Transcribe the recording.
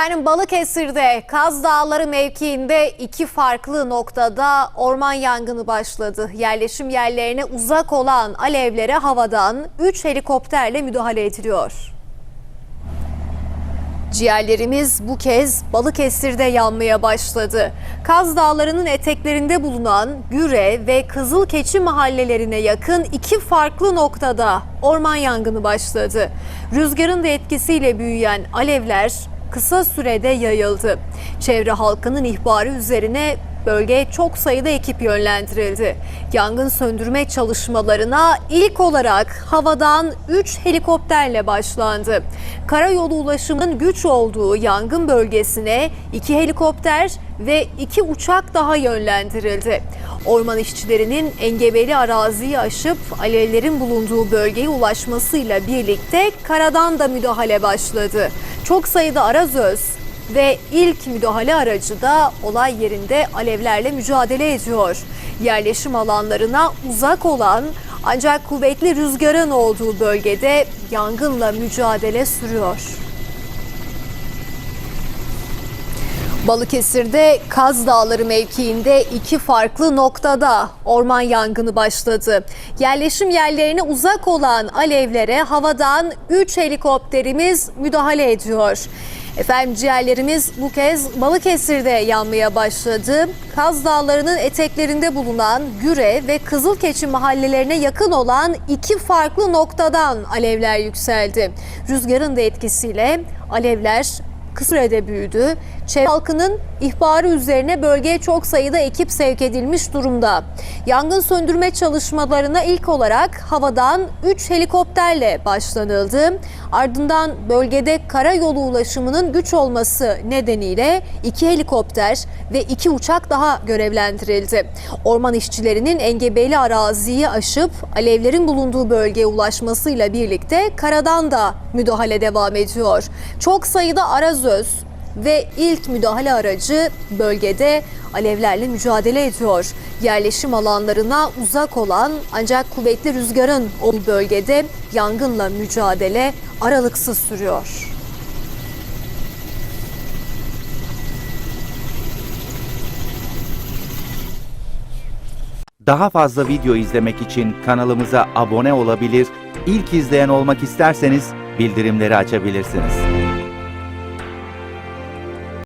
Efendim Balıkesir'de Kaz Dağları mevkiinde iki farklı noktada orman yangını başladı. Yerleşim yerlerine uzak olan alevlere havadan 3 helikopterle müdahale ediliyor. Ciğerlerimiz bu kez Balıkesir'de yanmaya başladı. Kaz Dağları'nın eteklerinde bulunan Güre ve Kızılkeçi mahallelerine yakın iki farklı noktada orman yangını başladı. Rüzgarın da etkisiyle büyüyen alevler kısa sürede yayıldı. Çevre halkının ihbarı üzerine bölgeye çok sayıda ekip yönlendirildi. Yangın söndürme çalışmalarına ilk olarak havadan 3 helikopterle başlandı. Karayolu ulaşımının güç olduğu yangın bölgesine 2 helikopter ve 2 uçak daha yönlendirildi. Orman işçilerinin engebeli araziyi aşıp alevlerin bulunduğu bölgeye ulaşmasıyla birlikte karadan da müdahale başladı. Çok sayıda arazöz ve ilk müdahale aracı da olay yerinde alevlerle mücadele ediyor. Yerleşim alanlarına uzak olan ancak kuvvetli rüzgarın olduğu bölgede yangınla mücadele sürüyor. Balıkesir'de Kaz Dağları mevkiinde iki farklı noktada orman yangını başladı. Yerleşim yerlerine uzak olan alevlere havadan 3 helikopterimiz müdahale ediyor. Efendim ciğerlerimiz bu kez Balıkesir'de yanmaya başladı. Kaz Dağları'nın eteklerinde bulunan Güre ve Kızılkeçi mahallelerine yakın olan iki farklı noktadan alevler yükseldi. Rüzgarın da etkisiyle alevler sürede büyüdü. Çevre halkının ihbarı üzerine bölgeye çok sayıda ekip sevk edilmiş durumda. Yangın söndürme çalışmalarına ilk olarak havadan 3 helikopterle başlanıldı. Ardından bölgede karayolu ulaşımının güç olması nedeniyle 2 helikopter ve 2 uçak daha görevlendirildi. Orman işçilerinin engebeli araziyi aşıp alevlerin bulunduğu bölgeye ulaşmasıyla birlikte karadan da müdahale devam ediyor. Çok sayıda arazöz ve ilk müdahale aracı bölgede alevlerle mücadele ediyor. Yerleşim alanlarına uzak olan ancak kuvvetli rüzgarın olduğu bölgede yangınla mücadele aralıksız sürüyor. Daha fazla video izlemek için kanalımıza abone olabilir, ilk izleyen olmak isterseniz bildirimleri açabilirsiniz.